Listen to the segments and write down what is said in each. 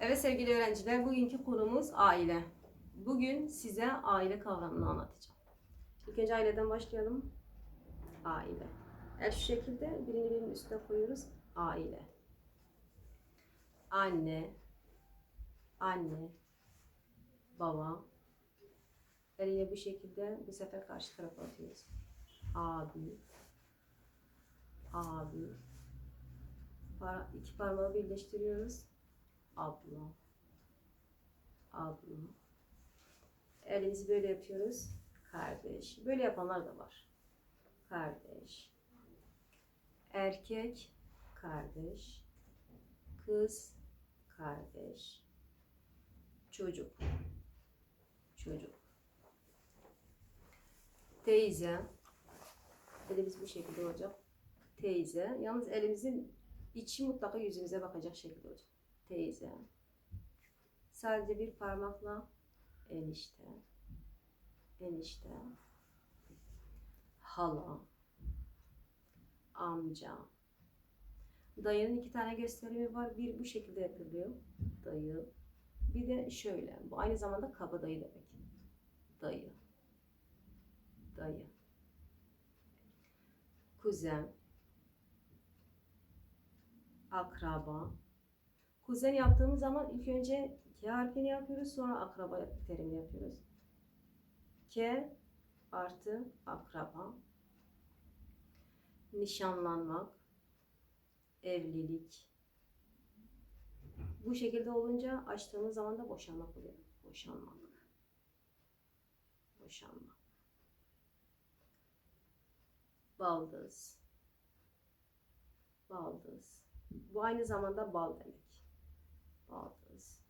Evet sevgili öğrenciler, bugünkü konumuz aile. Bugün size aile kavramını anlatacağım. İlk önce aileden başlayalım. Aile. Evet şu şekilde birini birinin üstüne koyuyoruz. Aile. Anne, anne, baba. Yine bu şekilde bu sefer karşı tarafa atıyoruz. Abi, abi. Par iki parmağı birleştiriyoruz. Abla, abla. Elimizi böyle yapıyoruz. Kardeş. Böyle yapanlar da var. Kardeş. Erkek, kardeş. Kız, kardeş. Çocuk. Çocuk. Teyze. Elimiz bu şekilde olacak. Teyze. Yalnız elimizin içi mutlaka yüzümüze bakacak şekilde olacak. Teyze. Sadece bir parmakla enişte. Enişte. Hala. Amca. Dayının iki tane gösterimi var. Bir bu şekilde yapılıyor. Dayı. Bir de şöyle. Bu aynı zamanda kaba dayı demek. Dayı. Dayı. Kuzen. Akraba. Kuzen yaptığımız zaman ilk önce K harfini yapıyoruz. Sonra akraba terimini yapıyoruz. K artı akraba. Nişanlanmak. Evlilik. Bu şekilde olunca açtığımız zaman da boşanmak oluyor. Boşanmak. Boşanmak. Baldız. Baldız. Bu aynı zamanda bal demek. Baldız.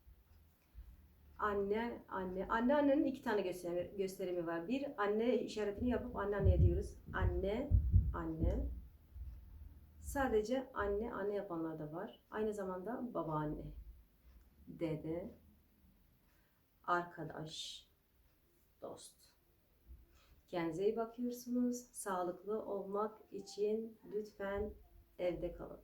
Anne, anne. Anne annenin iki tane gösterimi, gösterimi var. Bir, anne işaretini yapıp anne anne diyoruz. Anne, anne. Sadece anne, anne yapanlar da var. Aynı zamanda babaanne, dede, arkadaş, dost. Kendinize iyi bakıyorsunuz. Sağlıklı olmak için lütfen evde kalın.